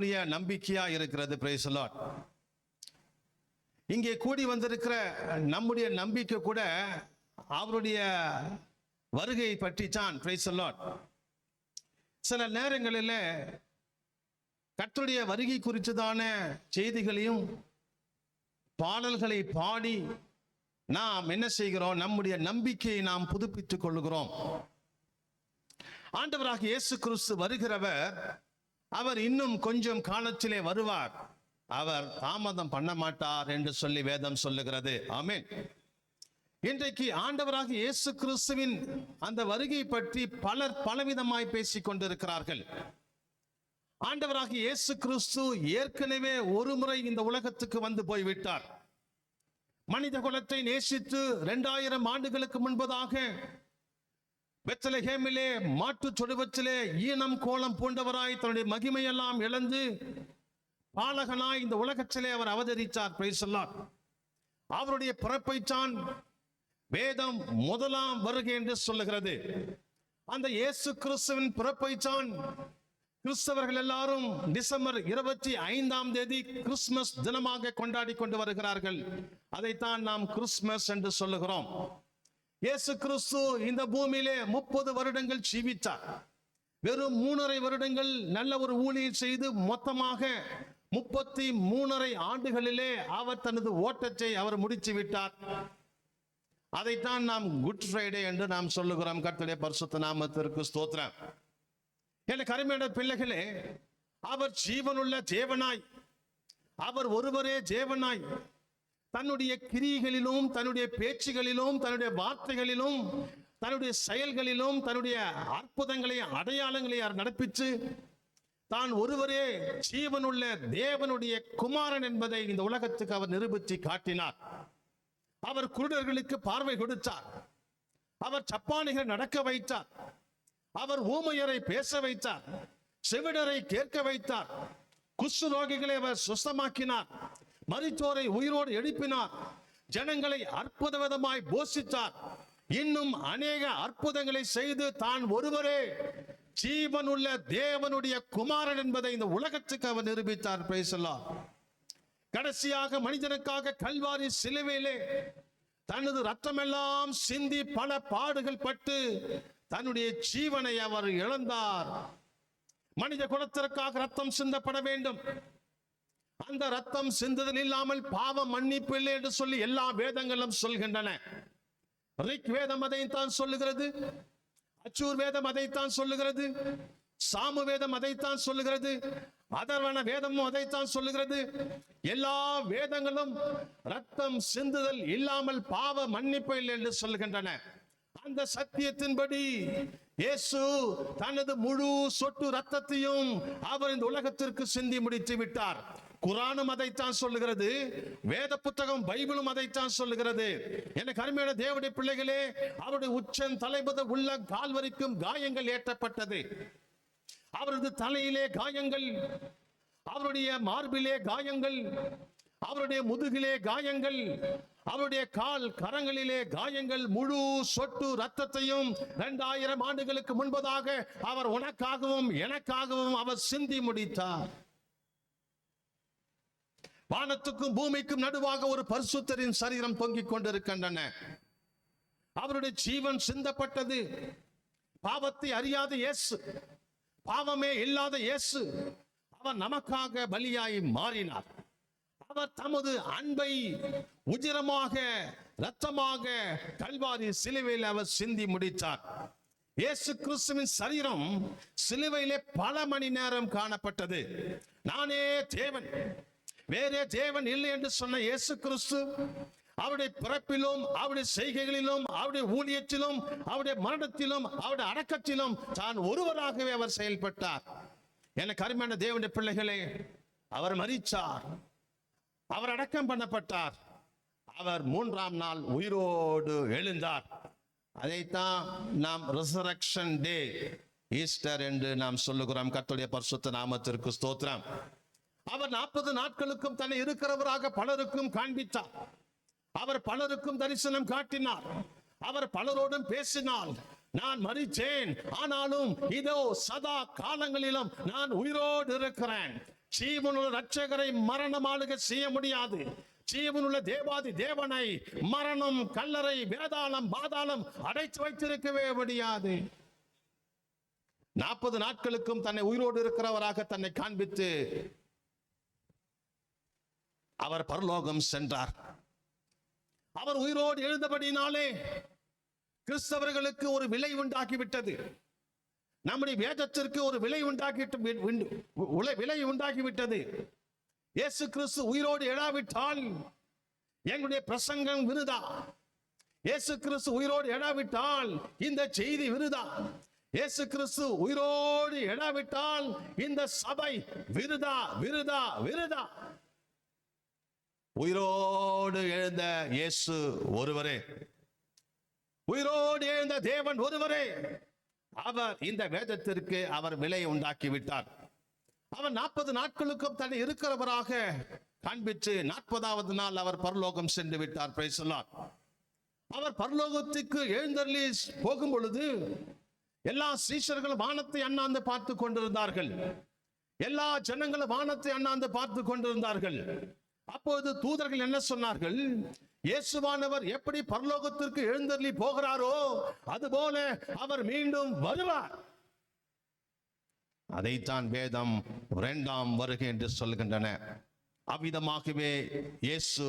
அவருடைய நம்பிக்கையா இருக்கிறது பிரேசலாட் இங்கே கூடி வந்திருக்கிற நம்முடைய நம்பிக்கை கூட அவருடைய வருகையை பற்றி தான் சில நேரங்களில் கற்றுடைய வருகை குறித்ததான செய்திகளையும் பாடல்களை பாடி நாம் என்ன செய்கிறோம்? நம்முடைய நம்பிக்கையை நாம் புதுப்பித்துக் கொள்கிறோம் ஆண்டவராக இயேசு கிறிஸ்து வருகிறவர் அவர் இன்னும் கொஞ்சம் காலத்திலே வருவார். அவர் தாமதம் பண்ண மாட்டார் என்று சொல்லி வேதம் சொல்லுகிறது. ஆமேன். இன்றைக்கு ஆண்டவராக இயேசு கிறிஸ்துவின் அந்த வருகை பற்றி பலர் பலவிதமாய் பேசிக் கொண்டிருக்கிறார்கள். ஆண்டவராக இயேசு கிறிஸ்து ஏற்கனவே ஒரு முறை இந்த உலகத்துக்கு வந்து போய்விட்டார் மனித குலத்தை நேசித்து இரண்டாயிரம் ஆண்டுகளுக்கு முன்பதாக பெத்தலஹேமிலே மாட்டு சொடுவச்சிலே ஈனம் கோலம் பூண்டவராய் தன்னுடைய மகிமையெல்லாம் இழந்து பாலகனாய் இந்த உலகத்திலே அவர் அவதரித்தார். praise அவருடைய பிறப்பைத்தான் வேதம் முதலாம் வருகை என்று சொல்லுகிறது. அந்த இயேசு கிறிஸ்துவின் பிறப்பைத்தான் கிறிஸ்தவர்கள் எல்லாரும் டிசம்பர் இருபத்தி ஐந்தாம் தேதி கிறிஸ்துமஸ் தினமாக கொண்டாடி கொண்டு வருகிறார்கள். அதைத்தான் நாம் கிறிஸ்துமஸ் என்று சொல்லுகிறோம். இயேசு கிறிஸ்து இந்த பூமியிலே முப்பது வருடங்கள் ஜீவித்தார். வெறும் மூணரை வருடங்கள் நல்ல ஒரு ஊழியர் செய்து மொத்தமாக முப்பத்தி மூணரை ஆண்டுகளிலே அவர் தனது ஓட்டத்தை அவர் முடித்து விட்டார். அதைத்தான் நாம் குட் ஃப்ரைடே என்று நாம் சொல்லுகிறோம். கர்த்தடைய பரிசுத்த நாமத்திற்கு ஸ்தோத்திரம். எனக்கு கருமையான பிள்ளைகளே அவர் ஜீவனுள்ள தேவனாய் அவர் ஒருவரே தேவனாய் தன்னுடைய கிரிகளிலும் தன்னுடைய பேச்சுகளிலும் தன்னுடைய வார்த்தைகளிலும் தன்னுடைய செயல்களிலும் தன்னுடைய அற்புதங்களை அடையாளங்களை யார் நடப்பித்து தான் ஒருவரே ஜீவனுள்ள தேவனுடைய குமாரன் என்பதை இந்த உலகத்துக்கு அவர் நிரூபித்து காட்டினார். அவர் குருடர்களுக்கு பார்வை கொடுத்தார். அவர் சப்பானிகள் நடக்க வைத்தார். அவர் ஊமையரை பேச வைத்தார். செவிடரை கேட்க வைத்தார். குஷ்டு ரோகிகளை அவர் சுஸ்தமாக்கினார். மறித்தோரை உயிரோடு எழுப்பினார். ஜனங்களை அற்புத விதமாய் போஷித்தார். இன்னும் அநேக அற்புதங்களை செய்து தான் ஒருவரே. ஜீவனுள்ள தேவனுடைய குமாரன் என்பதை இந்த உலகத்துக்கு அவர் நிரூபித்தார். பேசலாம் கடைசியாக மனிதனுக்காக கல்வாரி சிலுவையிலே தனது ரத்தமெல்லாம் சிந்தி பல பாடுகள் பட்டு தன்னுடைய ஜீவனை அவர் இழந்தார். மனித குலத்திற்காக ரத்தம் சிந்தப்பட வேண்டும். அந்த ரத்தம் சிந்துதல் இல்லாமல் பாவம் மன்னிப்பு இல்லை என்று சொல்லி எல்லா வேதங்களும் சொல்கின்றன. ரிக் வேதம் அதைத்தான் சொல்லுகிறது. அச்சூர் வேதம் அதைத்தான் சொல்லுகிறது. சாமு வேதம் அதைத்தான் சொல்லுகிறது. அதர்வன வேதமும் அதைத்தான் சொல்லுகிறது. எல்லா வேதங்களும் ரத்தம் சிந்துதல் இல்லாமல் பாவ மன்னிப்பு இல்லை என்று சொல்கின்றன அந்த சத்தியத்தின்படி இயேசு தனது முழு சொட்டு ரத்தத்தையும் அவர் இந்த உலகத்திற்கு சிந்தி முடித்து விட்டார். குரானும் அதைத்தான் சொல்லுகிறது. வேத புத்தகம் பைபிளும் அதைத்தான் சொல்லுகிறது. என அருமையான தேவடைய பிள்ளைகளே அவருடைய உச்சன் தலைபத உள்ள கால் வரைக்கும் காயங்கள் ஏற்றப்பட்டது. அவரது தலையிலே காயங்கள் அவருடைய மார்பிலே காயங்கள் அவருடைய முதுகிலே காயங்கள் அவருடைய கால் கரங்களிலே காயங்கள் முழு சொட்டு ரத்தத்தையும் இரண்டாயிரம் ஆண்டுகளுக்கு முன்பதாக அவர் உனக்காகவும் எனக்காகவும் அவர் சிந்தி முடித்தார். வானத்துக்கும் பூமிக்கும் நடுவாக ஒரு பரிசுத்தரின் சரீரம் தொங்கிக் கொண்டிருக்கின்றன. அவருடைய ஜீவன் சிந்தப்பட்டது. பாவத்தை அறியாத இயேசு பாவமே இல்லாத இயேசு அவர் நமக்காக பலியாய் மாறினார். அவர் தமது அன்பை உஜிரமாக இரத்தமாக கல்வாரி சிலுவையில் அவர் சிந்தி முடித்தார். இயேசு கிறிஸ்துவின் சரீரம் சிலுவையிலே பல மணி நேரம் காணப்பட்டது. நானே தேவன். வேறே தேவன் இல்லை என்று சொன்ன இயேசு கிறிஸ்து அவருடைய பிறப்பிலும் அவருடைய செய்கைகளிலும் அவருடைய ஊழியத்திலும் அவருடைய மரணத்திலும் அவருடைய அடக்கத்திலும் தான் ஒருவராகவே அவர் செயல்பட்டார். என கருமையான தேவனுடைய பிள்ளைகளே அவர் மறிச்சார் அவர் அடக்கம் பண்ணப்பட்டார். அவர் மூன்றாம் நாள் உயிரோடு எழுந்தார். அதைத்தான் நாம் ரிசரக்ஷன் டே ஈஸ்டர் என்று நாம் சொல்லுகிறோம். கர்த்தருடைய பரிசுத்த நாமத்திற்கு ஸ்தோத்திரம். அவர் நாற்பது நாட்களுக்கும் தன்னை இருக்கிறவராக பலருக்கும் காண்பித்தார். அவர் பலருக்கும் தரிசனம் காட்டினார். அவர் பலரோடும் பேசினால் நான் மறிச்சேன் ஆனாலும் இதோ சதா காலங்களிலும் நான் உயிரோடு இருக்கிறேன். ஜீவனுள்ள ரட்சகரை மரணமாளுக செய்ய முடியாது. ஜீவனுள்ள தேவாதி தேவனை மரணம் கல்லறை வேதாளம் பாதாளம் அடைத்து வைத்திருக்கவே முடியாது. நாற்பது நாட்களுக்கும் தன்னை உயிரோடு இருக்கிறவராக தன்னை காண்பித்து அவர் பரலோகம் சென்றார். அவர் உயிரோடு எழுந்தபடினாலே கிறிஸ்தவர்களுக்கு ஒரு விலை உண்டாக்கிவிட்டது நம்முடைய வேதத்திற்கு ஒரு விலை உண்டாக்கிட்டு விலை உண்டாகிவிட்டது. இயேசு கிறிஸ்து உயிரோடு எழாவிட்டால் எங்களுடைய பிரசங்கம் விருதா? இயேசு கிறிஸ்து உயிரோடு எழாவிட்டால் இந்த செய்தி விருதா? இயேசு கிறிஸ்து உயிரோடு எழாவிட்டால் இந்த சபை விருதா விருதா விருதா? உயிரோடு எழுந்த இயேசு ஒருவரே. உயிரோடு எழுந்த தேவன் ஒருவரே. அவர் இந்த வேதத்திற்கு அவர் விலை உண்டாக்கி விட்டார் அவர் நாற்பது நாட்களுக்கும் தன்னை இருக்கிறவராக காண்பித்து நாற்பதாவது நாள் அவர் பரலோகம் சென்று விட்டார். பேசலாம் அவர் பரலோகத்துக்கு எழுந்தருளி போகும் பொழுது எல்லா சீஷர்களும் வானத்தை அண்ணாந்து பார்த்து கொண்டிருந்தார்கள். எல்லா ஜனங்களும் வானத்தை அண்ணாந்து பார்த்து கொண்டிருந்தார்கள். அப்போது தூதர்கள் என்ன சொன்னார்கள்? இயேசுவானவர் எப்படி பரலோகத்திற்கு எழுந்தருளி போகிறாரோ அதுபோல அவர் மீண்டும் வருவார். அதைத்தான் வேதம் இரண்டாம் வருகை என்று சொல்கின்றன அவ்விதமாகவே இயேசு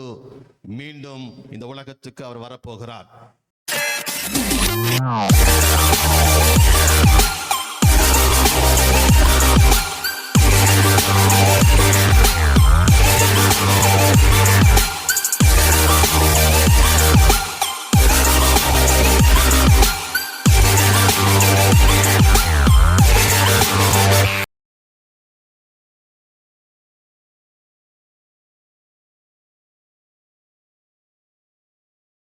மீண்டும் இந்த உலகத்துக்கு அவர் வரப்போகிறார்.